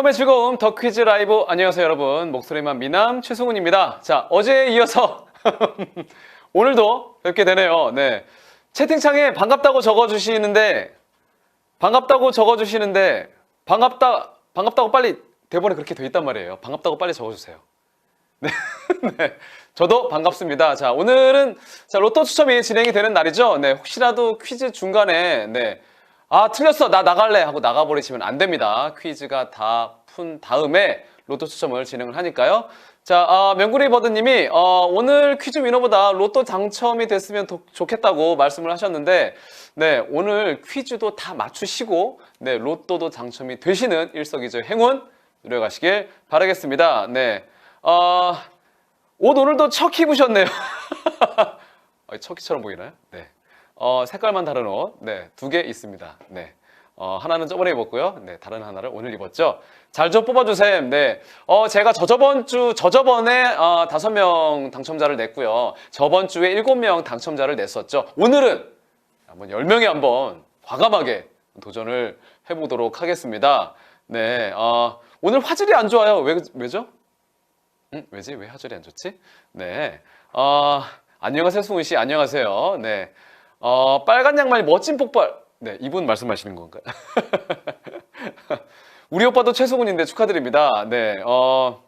밤의 즐거움 더 퀴즈 라이브. 안녕하세요 여러분. 목소리만 미남 최승훈입니다. 자 어제에 이어서 오늘도 뵙게 되네요. 네. 채팅창에 반갑다고 적어주시는데 반갑다고 적어주시는데 반갑다 반갑다고 빨리 대본에 그렇게 돼 있단 말이에요. 반갑다고 빨리 적어주세요. 네, 네. 저도 반갑습니다. 자, 오늘은 자, 로또 추첨이 진행이 되는 날이죠. 네, 혹시라도 퀴즈 중간에 네. 아, 틀렸어. 나 나갈래 하고 나가 버리시면 안 됩니다. 퀴즈가 다 푼 다음에 로또 추첨을 진행을 하니까요. 자, 아, 명구리 버드 님이 어, 오늘 퀴즈 위너보다 로또 당첨이 됐으면 도- 좋겠다고 말씀을 하셨는데 네, 오늘 퀴즈도 다 맞추시고 네, 로또도 당첨이 되시는 일석이조 행운 누려가시길 바라겠습니다. 네. 어, 옷 오늘도 척 입으셨네요. 어, 척이처럼 보이나요? 네. 어, 색깔만 다른 옷, 네, 두 개 있습니다. 네. 어, 하나는 저번에 입었고요. 네, 다른 하나를 오늘 입었죠. 잘 좀 뽑아주세요. 네. 어, 제가 저저번 주, 저저번에 어, 다섯 명 당첨자를 냈고요. 저번 주에 일곱 명 당첨자를 냈었죠. 오늘은 한번 열 명에 한번 과감하게 도전을 해보도록 하겠습니다. 네. 어, 오늘 화질이 안 좋아요. 왜, 왜죠? 음, 왜지? 왜 화질이 안 좋지? 네. 어, 안녕하세요, 승훈 씨. 안녕하세요. 네. 어, 빨간 양말 멋진 폭발. 네, 이분 말씀하시는 건가요? 우리 오빠도 최승훈인데 축하드립니다. 네. 어,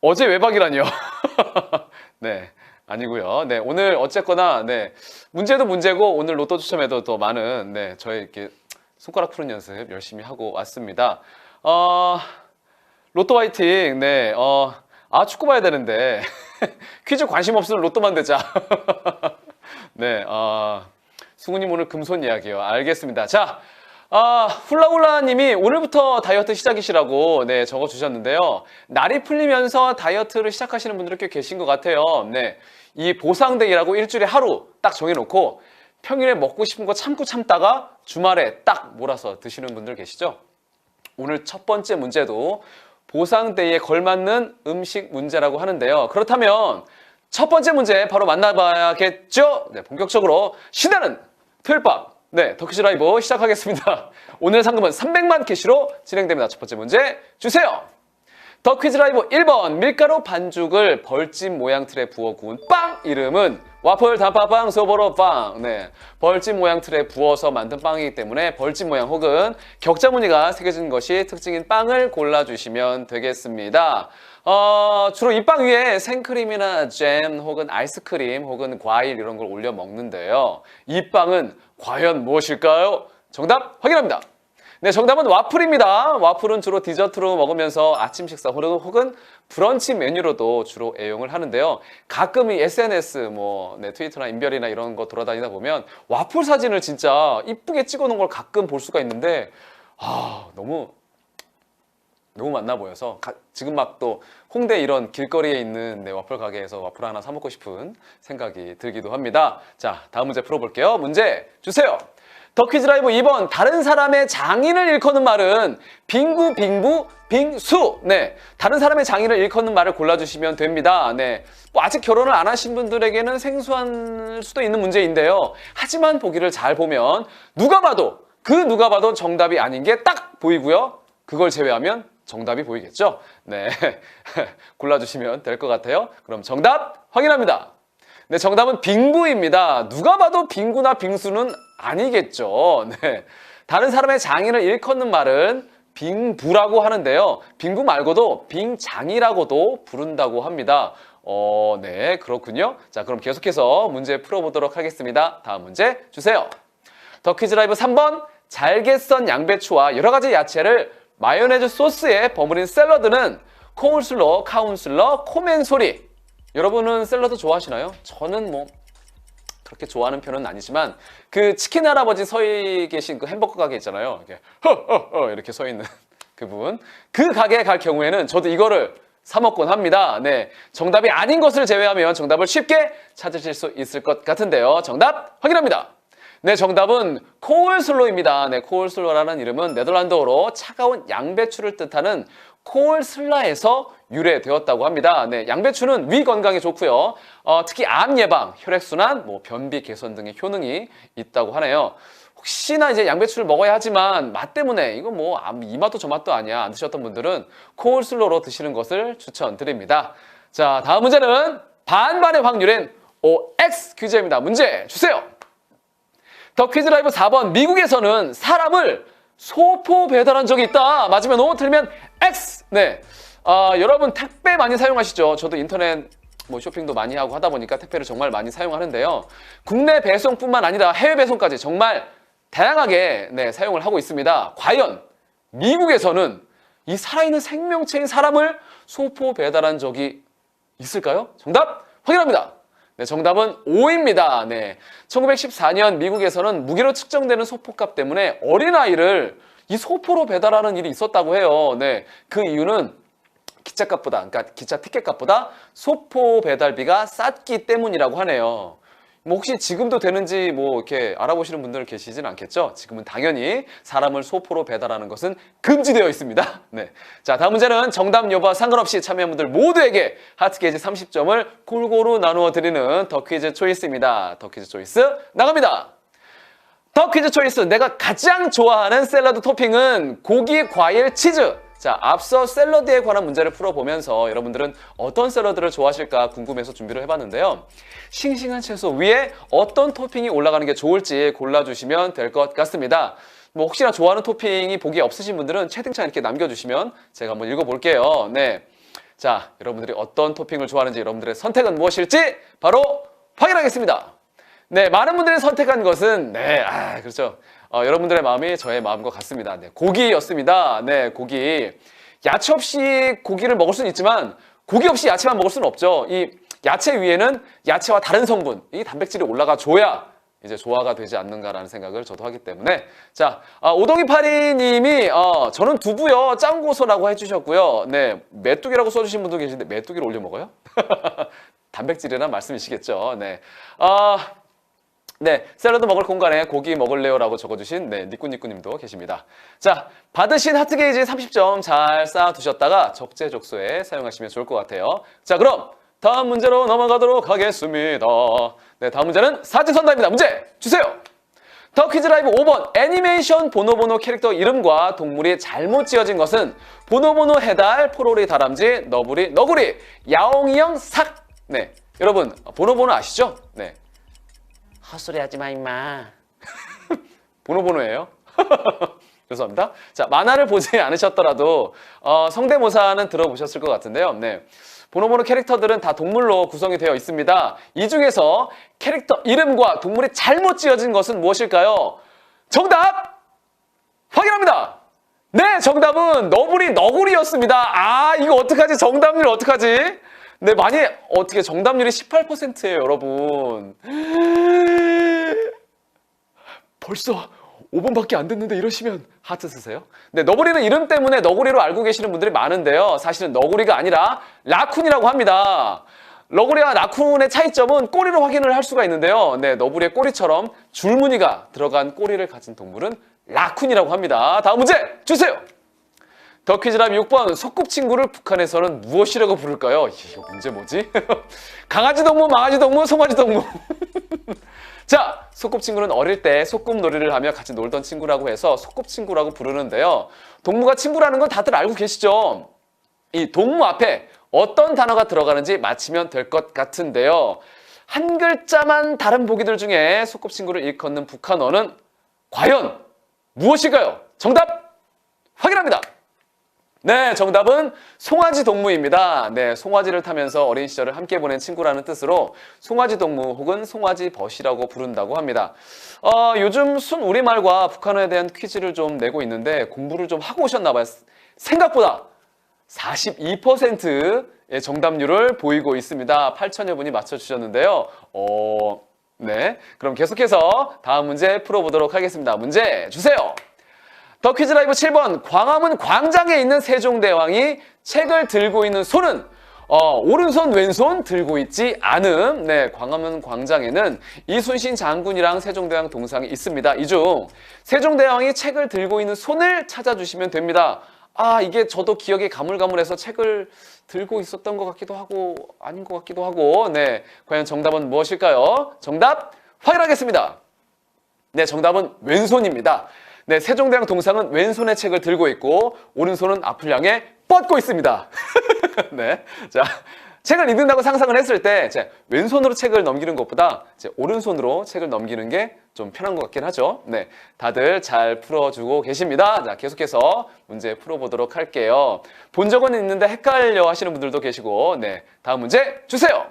어제 외박이라니요. 네. 아니고요. 네, 오늘 어쨌거나 네. 문제도 문제고 오늘 로또 추첨에도 더 많은 네, 저희 이렇게 손가락 푸는 연습 열심히 하고 왔습니다. 어, 로또 화이팅. 네. 어, 아, 축구 봐야 되는데. 퀴즈 관심 없으면 로또만 되자. 네. 어, 승우님 오늘 금손 이야기요. 알겠습니다. 자. 아, 훌라훌라 님이 오늘부터 다이어트 시작이시라고 네, 적어 주셨는데요. 날이 풀리면서 다이어트를 시작하시는 분들이 꽤 계신 것 같아요. 네. 이 보상데이라고 일주일에 하루 딱 정해 놓고 평일에 먹고 싶은 거 참고 참다가 주말에 딱 몰아서 드시는 분들 계시죠? 오늘 첫 번째 문제도 보상데이에 걸맞는 음식 문제라고 하는데요. 그렇다면 첫 번째 문제 바로 만나봐야겠죠? 네, 본격적으로 신나는 토요일밤 네, 더퀴즈 라이브 시작하겠습니다. 오늘 상금은 300만 캐시로 진행됩니다. 첫 번째 문제 주세요. 더 퀴즈 라이브 1번 밀가루 반죽을 벌집 모양 틀에 부어 구운 빵 이름은 와플 단팥빵 소보로 빵. 네, 벌집 모양 틀에 부어서 만든 빵이기 때문에 벌집 모양 혹은 격자 무늬가 새겨진 것이 특징인 빵을 골라주시면 되겠습니다. 어, 주로 이 빵 위에 생크림이나 잼 혹은 아이스크림 혹은 과일 이런 걸 올려 먹는데요. 이 빵은 과연 무엇일까요? 정답 확인합니다 네, 정답은 와플입니다. 와플은 주로 디저트로 먹으면서 아침 식사 혹은- 브런치 메뉴로도 주로 애용을 하는데요. 가끔 이 SNS, 뭐, 네, 트위터나 인별이나 이런 거 돌아다니다 보면 와플 사진을 진짜 이쁘게 찍어 놓은 걸 가끔 볼 수가 있는데, 아, 너무, 너무 맛나 보여서 가- 지금 막 또 홍대 이런 길거리에 있는 네, 와플 가게에서 와플 하나 사 먹고 싶은 생각이 들기도 합니다. 자, 다음 문제 풀어볼게요. 문제 주세요. 더 퀴즈 라이브 2번 다른 사람의 장인을 일컫는 말은 빙구 빙부 빙수. 네. 다른 사람의 장인을 일컫는 말을 골라주시면 됩니다. 네뭐 아직 결혼을 안 하신 분들에게는 생소한 수도 있는 문제인데요. 하지만 보기를 잘 보면 누가 봐도 그 누가 봐도 정답이 아닌 게 딱 보이고요. 그걸 제외하면 정답이 보이겠죠? 네. 골라주시면 될 것 같아요. 그럼 정답 확인합니다. 네, 정답은 빙구입니다. 누가 봐도 빙구나 빙수는 아니겠죠. 네. 다른 사람의 장인을 일컫는 말은 빙부라고 하는데요. 빙부 말고도 빙장이라고도 부른다고 합니다. 어, 네, 그렇군요. 자, 그럼 계속해서 문제 풀어보도록 하겠습니다. 다음 문제 주세요. 더 퀴즈 라이브 3번 잘게 썬 양배추와 여러 가지 야채를 마요네즈 소스에 버무린 샐러드는 코울슬러, 카운슬러, 코맨소리. 여러분은 샐러드 좋아하시나요? 저는 뭐 그렇게 좋아하는 편은 아니지만 그 치킨 할아버지 서 계신 그 햄버거 가게 있잖아요. 이렇게 허허허 이렇게 서 있는 그분 그 가게에 갈 경우에는 저도 이거를 사 먹곤 합니다. 네, 정답이 아닌 것을 제외하면 정답을 쉽게 찾으실 수 있을 것 같은데요. 정답 확인합니다. 네, 정답은 코울슬로입니다. 네, 코울슬로라는 이름은 네덜란드어로 차가운 양배추를 뜻하는 코울슬라에서 유래되었다고 합니다. 네, 양배추는 위 건강에 좋고요. 어, 특히 암 예방, 혈액순환, 뭐 변비 개선 등의 효능이 있다고 하네요. 혹시나 이제 양배추를 먹어야 하지만 맛 때문에 이거 뭐 이 맛도 저 맛도 아니야 안 드셨던 분들은 코울슬로로 드시는 것을 추천드립니다. 자 다음 문제는 반반의 확률인 OX 퀴즈입니다. 문제 주세요. 더 퀴즈 라이브 4번 미국에서는 사람을 소포 배달한 적이 있다. 맞으면 O, 틀리면 X. 네. 아, 여러분 택배 많이 사용하시죠? 저도 인터넷 뭐 쇼핑도 많이 하고 하다 보니까 택배를 정말 많이 사용하는데요. 국내 배송뿐만 아니라 해외 배송까지 정말 다양하게 네, 사용을 하고 있습니다. 과연 미국에서는 이 살아있는 생명체인 사람을 소포 배달한 적이 있을까요? 정답 확인합니다. 네, 정답은 O입니다. 네. 1914년 미국에서는 무게로 측정되는 소포값 때문에 어린아이를 이 소포로 배달하는 일이 있었다고 해요. 네. 그 이유는 기차값보다, 그러니까 기차 티켓값보다 소포 배달비가 쌌기 때문이라고 하네요. 뭐 혹시 지금도 되는지 뭐 이렇게 알아보시는 분들 계시진 않겠죠? 지금은 당연히 사람을 소포로 배달하는 것은 금지되어 있습니다. 네. 자, 다음 문제는 정답 여부와 상관없이 참여한 분들 모두에게 하트 게이지 30점을 골고루 나누어 드리는 더 퀴즈 초이스입니다. 더 퀴즈 초이스 나갑니다. 더 퀴즈 초이스 내가 가장 좋아하는 샐러드 토핑은 고기, 과일, 치즈. 자, 앞서 샐러드에 관한 문제를 풀어보면서 여러분들은 어떤 샐러드를 좋아하실까 궁금해서 준비를 해봤는데요. 싱싱한 채소 위에 어떤 토핑이 올라가는 게 좋을지 골라주시면 될 것 같습니다. 뭐 혹시나 좋아하는 토핑이 보기 없으신 분들은 채팅창 이렇게 남겨주시면 제가 한번 읽어볼게요. 네. 자, 여러분들이 어떤 토핑을 좋아하는지 여러분들의 선택은 무엇일지 바로 확인하겠습니다. 네, 많은 분들이 선택한 것은 네, 아, 그렇죠. 어, 여러분들의 마음이 저의 마음과 같습니다. 네, 고기였습니다. 네, 고기. 야채 없이 고기를 먹을 수는 있지만 고기 없이 야채만 먹을 수는 없죠. 이 야채 위에는 야채와 다른 성분, 이 단백질이 올라가 줘야 이제 조화가 되지 않는가라는 생각을 저도 하기 때문에 자 아, 오동이 파리님이 어, 저는 두부요 짱고소라고 해주셨고요 네 메뚜기라고 써주신 분도 계신데 메뚜기를 올려 먹어요? 단백질이란 말씀이시겠죠 네 아, 네, 샐러드 먹을 공간에 고기 먹을래요라고 적어주신 네, 니꾸니꾸님도 계십니다. 자, 받으신 하트 게이지 30점 잘 쌓아두셨다가 적재적소에 사용하시면 좋을 것 같아요. 자, 그럼 다음 문제로 넘어가도록 하겠습니다. 네, 다음 문제는 사진선다입니다. 문제 주세요. 더 퀴즈 라이브 5번 애니메이션 보노보노 캐릭터 이름과 동물이 잘못 지어진 것은 보노보노 해달, 포로리 다람쥐, 너구리, 너구리, 야옹이형 삭. 네, 여러분 보노보노 아시죠? 네, 헛소리 하지 마 임마. 보노보노예요? 죄송합니다. 자 만화를 보지 않으셨더라도 어, 성대모사는 들어보셨을 것 같은데요. 네. 보노보노 캐릭터들은 다 동물로 구성이 되어 있습니다. 이 중에서 캐릭터 이름과 동물이 잘못 지어진 것은 무엇일까요? 정답! 확인합니다! 네 정답은 너구리 너구리였습니다. 아 이거 어떡하지? 정답률 어떡하지? 네 많이 어떻게 정답률이 18%예요 여러분 벌써 5분밖에 안 됐는데 이러시면 하트 쓰세요. 네, 너구리는 이름 때문에 너구리로 알고 계시는 분들이 많은데요. 사실은 너구리가 아니라 라쿤이라고 합니다. 너구리와 라쿤의 차이점은 꼬리로 확인을 할 수가 있는데요. 네, 너구리의 꼬리처럼 줄무늬가 들어간 꼬리를 가진 동물은 라쿤이라고 합니다. 다음 문제 주세요. 더 퀴즈랍 6번 소꿉친구를 북한에서는 무엇이라고 부를까요? 이거 문제 뭐지? 강아지 동무, 망아지 동무, 송아지 동무. 자, 소꿉친구는 어릴 때 소꿉놀이를 하며 같이 놀던 친구라고 해서 소꿉친구라고 부르는데요. 동무가 친구라는 건 다들 알고 계시죠? 이 동무 앞에 어떤 단어가 들어가는지 맞히면 될 것 같은데요. 한 글자만 다른 보기들 중에 소꿉친구를 일컫는 북한어는 과연 무엇일까요? 정답 확인합니다. 네, 정답은 송아지 동무입니다. 네, 송아지를 타면서 어린 시절을 함께 보낸 친구라는 뜻으로 송아지 동무 혹은 송아지 벗이라고 부른다고 합니다. 어, 요즘 순 우리말과 북한어에 대한 퀴즈를 좀 내고 있는데 공부를 좀 하고 오셨나 봐요. 생각보다 42%의 정답률을 보이고 있습니다. 8천여 분이 맞춰주셨는데요. 어, 네, 그럼 계속해서 다음 문제 풀어보도록 하겠습니다. 문제 주세요. 더 퀴즈 라이브 7번 광화문 광장에 있는 세종대왕이 책을 들고 있는 손은 어, 오른손 왼손 들고 있지 않음. 네, 광화문 광장에는 이순신 장군이랑 세종대왕 동상이 있습니다. 이 중 세종대왕이 책을 들고 있는 손을 찾아주시면 됩니다. 아, 이게 저도 기억이 가물가물해서 책을 들고 있었던 것 같기도 하고 아닌 것 같기도 하고 네, 과연 정답은 무엇일까요? 정답 확인하겠습니다. 네, 정답은 왼손입니다. 네, 세종대왕 동상은 왼손에 책을 들고 있고 오른손은 앞을 향해 뻗고 있습니다. 네, 자 책을 읽는다고 상상을 했을 때 이제 왼손으로 책을 넘기는 것보다 이제 오른손으로 책을 넘기는 게 좀 편한 것 같긴 하죠. 네, 다들 잘 풀어주고 계십니다. 자, 계속해서 문제 풀어보도록 할게요. 본 적은 있는데 헷갈려 하시는 분들도 계시고, 네, 다음 문제 주세요.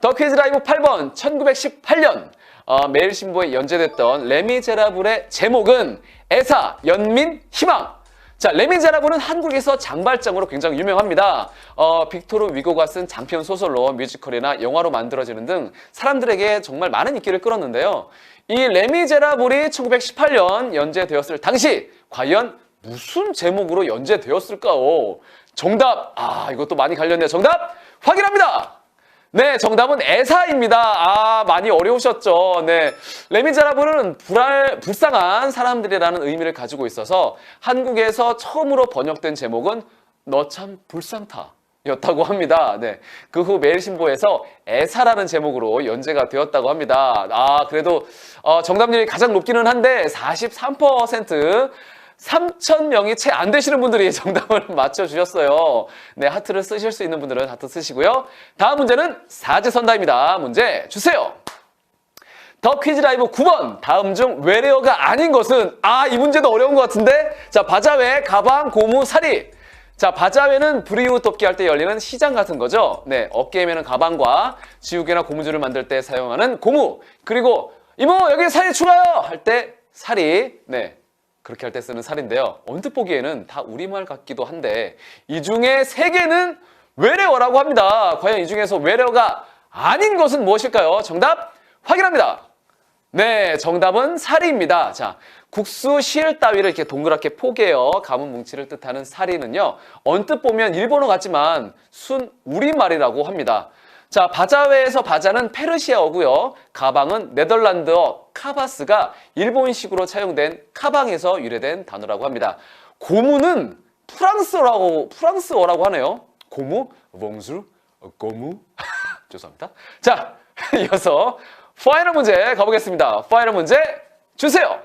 더 퀴즈 라이브 8번 1918년 어, 매일신보에 연재됐던 레미제라블의 제목은 애사, 연민, 희망 자, 레미제라블은 한국에서 장발장으로 굉장히 유명합니다. 어, 빅토르 위고가 쓴 장편 소설로 뮤지컬이나 영화로 만들어지는 등 사람들에게 정말 많은 인기를 끌었는데요. 이 레미제라블이 1918년 연재되었을 당시 과연 무슨 제목으로 연재되었을까요? 정답, 아, 이것도 많이 관련돼요. 정답 확인합니다. 네, 정답은 애사입니다. 아, 많이 어려우셨죠. 네. 레미제라블은 불알, 불쌍한 사람들이라는 의미를 가지고 있어서 한국에서 처음으로 번역된 제목은 너 참 불쌍타. 였다고 합니다. 네. 그 후 매일신보에서 애사라는 제목으로 연재가 되었다고 합니다. 아, 그래도 어, 정답률이 가장 높기는 한데 43% 3,000명이 채 안 되시는 분들이 정답을 맞춰주셨어요. 네, 하트를 쓰실 수 있는 분들은 하트 쓰시고요. 다음 문제는 사제선다입니다. 문제 주세요. 더 퀴즈 라이브 9번. 다음 중 외래어가 아닌 것은, 아, 이 문제도 어려운 것 같은데? 자, 바자회, 가방, 고무, 사리. 자, 바자회는 불이웃 돕기 할 때 열리는 시장 같은 거죠. 네, 어깨에 매는 가방과 지우개나 고무줄을 만들 때 사용하는 고무. 그리고, 이모, 여기 사리 추가요! 할 때 사리. 네, 그렇게 할 때 쓰는 살인데요. 언뜻 보기에는 다 우리말 같기도 한데 이 중에 세 개는 외래어라고 합니다. 과연 이 중에서 외래어가 아닌 것은 무엇일까요? 정답 확인합니다. 네, 정답은 사리입니다. 자, 국수 시을 따위를 이렇게 동그랗게 포개어 가문 뭉치를 뜻하는 사리는요. 언뜻 보면 일본어 같지만 순 우리말이라고 합니다. 자, 바자회에서 바자는 페르시아어고요. 가방은 네덜란드어 카바스가 일본식으로 차용된 카방에서 유래된 단어라고 합니다. 고무는 프랑스어라고 프랑스어라고 하네요. 고무, 봉수, 고무. 죄송합니다. 자, 이어서 파이널 문제 가보겠습니다. 파이널 문제 주세요.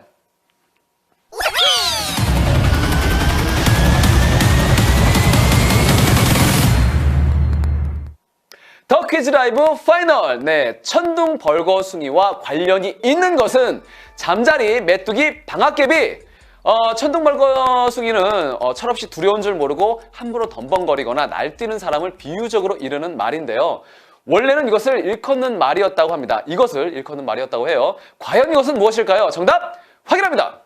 더 퀴즈 라이브 파이널. 네, 천둥 벌거숭이와 관련이 있는 것은 잠자리, 메뚜기, 방앗개비. 어, 천둥 벌거숭이는 어, 철없이 두려운 줄 모르고 함부로 덤벙거리거나 날뛰는 사람을 비유적으로 이르는 말인데요. 원래는 이것을 일컫는 말이었다고 합니다. 이것을 일컫는 말이었다고 해요. 과연 이것은 무엇일까요? 정답 확인합니다.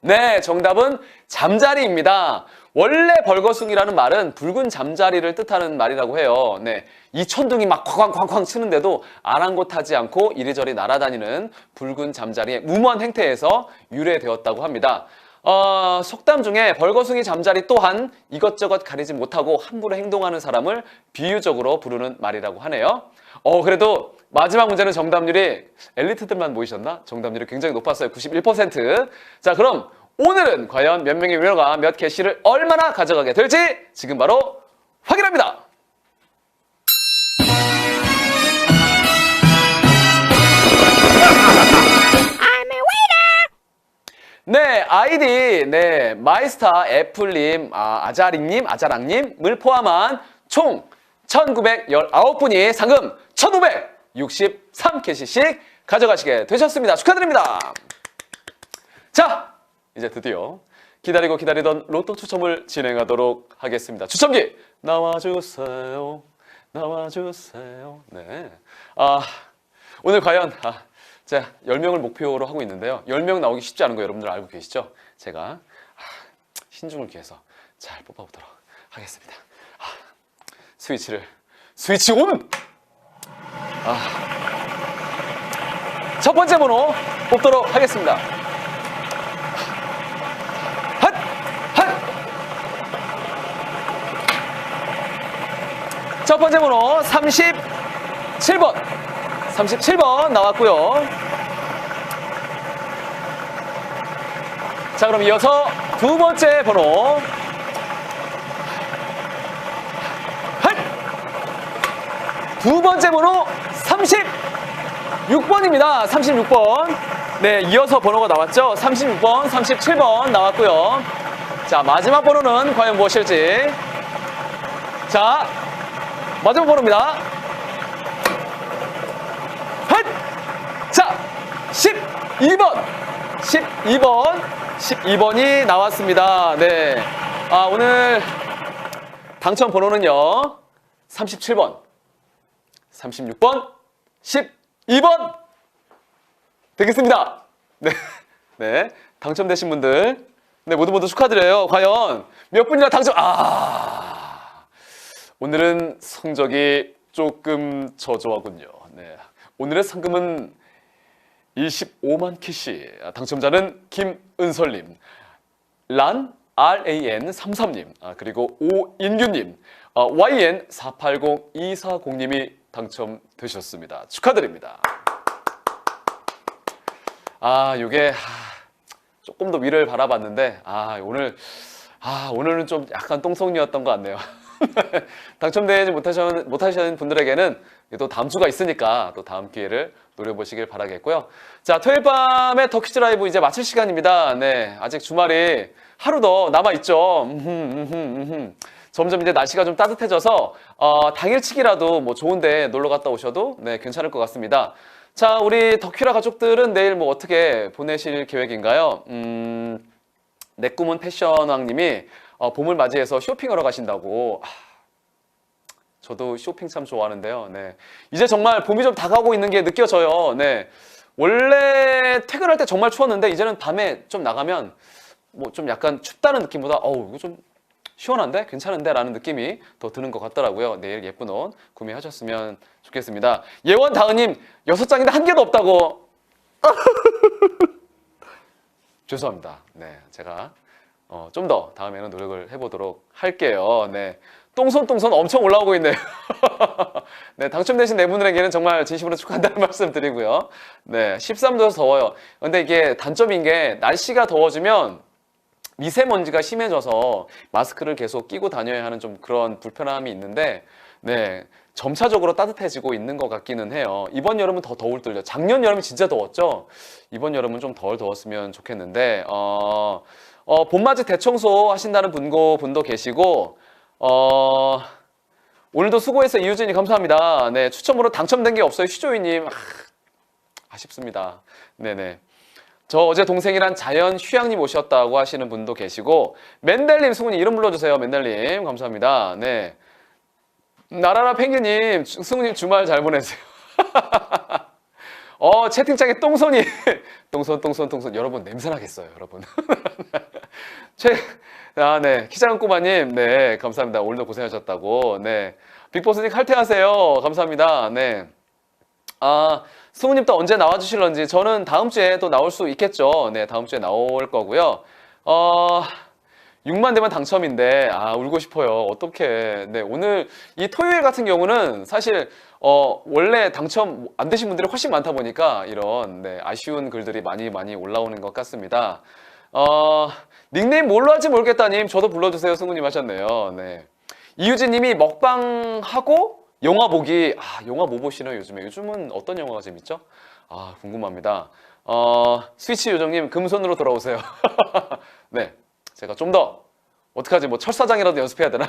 네, 정답은 잠자리입니다. 원래 벌거숭이라는 말은 붉은 잠자리를 뜻하는 말이라고 해요. 네, 이 천둥이 막 쾅쾅쾅쾅 치는데도 아랑곳하지 않고 이리저리 날아다니는 붉은 잠자리의 무모한 행태에서 유래되었다고 합니다. 어, 속담 중에 벌거숭이 잠자리 또한 이것저것 가리지 못하고 함부로 행동하는 사람을 비유적으로 부르는 말이라고 하네요. 어, 그래도 마지막 문제는 정답률이 엘리트들만 모이셨나? 정답률이 굉장히 높았어요. 91%. 자, 그럼 오늘은 과연 몇 명의 위너가 몇 캐시를 얼마나 가져가게 될지 지금 바로 확인합니다. 네, 아이디, 네, 마이스타 애플님, 아, 아자링님, 아자랑님을 포함한 총 1919분이 상금 1563캐시씩 가져가시게 되셨습니다. 축하드립니다. 자, 이제 드디어 기다리고 기다리던 로또 추첨을 진행하도록 하겠습니다. 추첨기 나와주세요. 나와주세요. 네. 아, 오늘 과연, 아, 제가 10명을 목표로 하고 있는데요. 10명 나오기 쉽지 않은 거 여러분들 알고 계시죠? 제가 아, 신중을 기해서 잘 뽑아보도록 하겠습니다. 아, 스위치를, 스위치 온! 아, 첫 번째 번호 뽑도록 하겠습니다. 첫 번째 번호 37번. 37번 나왔고요. 자, 그럼 이어서 두 번째 번호. 핫! 두 번째 번호 36번입니다. 36번. 네, 이어서 번호가 나왔죠? 36번, 37번 나왔고요. 자, 마지막 번호는 과연 무엇일지. 자, 마지막 번호입니다. 헛! 자, 12번! 12번! 12번이 나왔습니다. 네. 아, 오늘 당첨 번호는요. 37번, 36번, 12번! 되겠습니다. 네. 네. 당첨되신 분들. 네, 모두 모두 축하드려요. 과연 몇 분이나 당첨, 아. 오늘은 성적이 조금 저조하군요. 네. 오늘의 상금은 25만 캐시. 당첨자는 김은설님, 란 RAN 33님, 아, 그리고 오인규님, 어, YN 480240님이 당첨되셨습니다. 축하드립니다. 아, 요게 하, 조금 더 위를 바라봤는데 아, 오늘 아, 오늘은 좀 약간 똥성이었던 것 같네요. 당첨되지 못하신, 못하신 분들에게는 또 다음 주가 있으니까 또 다음 기회를 노려보시길 바라겠고요. 자, 토요일 밤에 더 퀴즈 라이브 이제 마칠 시간입니다. 네, 아직 주말이 하루 더 남아있죠. 음흠, 음흠, 음흠. 점점 이제 날씨가 좀 따뜻해져서 어, 당일치기라도 뭐 좋은데 놀러 갔다 오셔도 네, 괜찮을 것 같습니다. 자, 우리 덕큐라 가족들은 내일 뭐 어떻게 보내실 계획인가요? 음, 내 꿈은 패션왕님이 어, 봄을 맞이해서 쇼핑하러 가신다고. 아, 저도 쇼핑 참 좋아하는데요. 네. 이제 정말 봄이 좀 다가오고 있는 게 느껴져요. 네. 원래 퇴근할 때 정말 추웠는데 이제는 밤에 좀 나가면 뭐 좀 약간 춥다는 느낌보다 어우 이거 좀 시원한데 괜찮은데 라는 느낌이 더 드는 것 같더라고요. 내일 예쁜 옷 구매하셨으면 좋겠습니다. 예원 다은님 여섯 장인데 한 개도 없다고. 죄송합니다. 네, 제가 어, 좀 더 다음에는 노력을 해보도록 할게요. 네. 똥손 똥손 엄청 올라오고 있네요. 네, 당첨되신 네 분들에게는 정말 진심으로 축하한다는 말씀 드리고요. 네, 13도여서 더워요. 근데 이게 단점인 게 날씨가 더워지면 미세먼지가 심해져서 마스크를 계속 끼고 다녀야 하는 좀 그런 불편함이 있는데 네 점차적으로 따뜻해지고 있는 것 같기는 해요. 이번 여름은 더 더울 듯요. 작년 여름이 진짜 더웠죠. 이번 여름은 좀 덜 더웠으면 좋겠는데 어, 어, 봄맞이 대청소 하신다는 분고 분도 계시고 어, 오늘도 수고해서 이유진이 감사합니다. 네 추첨으로 당첨된 게 없어요. 휘조이님 아, 아쉽습니다. 네네. 저 어제 동생이란 자연 휴양님 오셨다고 하시는 분도 계시고 맨델님 승훈이 이름 불러주세요 맨델님 감사합니다 네 나라라 펭귄님 주- 승훈님 주말 잘 보내세요 어 채팅창에 똥손이 똥손 똥손 똥손 여러분 냄새 나겠어요 여러분 최 아 네 키 작은 꼬마님 네 감사합니다 오늘도 고생하셨다고 네 빅보스님 칼퇴하세요 감사합니다 네 아, 승우님 또 언제 나와주실런지 저는 다음 주에 또 나올 수 있겠죠. 네, 다음 주에 나올 거고요. 어, 6만 대만 당첨인데 아 울고 싶어요. 어떻게? 네, 오늘 이 토요일 같은 경우는 사실 어, 원래 당첨 안 되신 분들이 훨씬 많다 보니까 이런 네, 아쉬운 글들이 많이 많이 올라오는 것 같습니다. 어, 닉네임 뭘로 할지 모르겠다님 저도 불러주세요. 승우님 하셨네요. 네. 이유진님이 먹방하고 영화 보기 아 영화 뭐 보시나요 요즘에 요즘은 어떤 영화가 재밌죠? 아 궁금합니다. 어 스위치 요정님 금손으로 돌아오세요. 네 제가 좀 더 어떡하지 뭐 철사장이라도 연습해야 되나?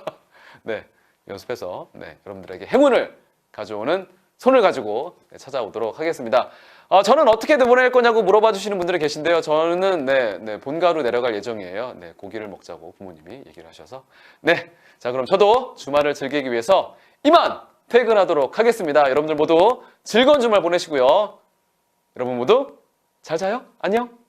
네 연습해서 네 여러분들에게 행운을 가져오는 손을 가지고 네, 찾아오도록 하겠습니다. 어, 저는 어떻게든 보낼 거냐고 물어봐 주시는 분들이 계신데요. 저는 네, 네, 본가로 내려갈 예정이에요. 네, 고기를 먹자고 부모님이 얘기를 하셔서. 네, 자 그럼 저도 주말을 즐기기 위해서 이만 퇴근하도록 하겠습니다. 여러분들 모두 즐거운 주말 보내시고요. 여러분 모두 잘 자요. 안녕.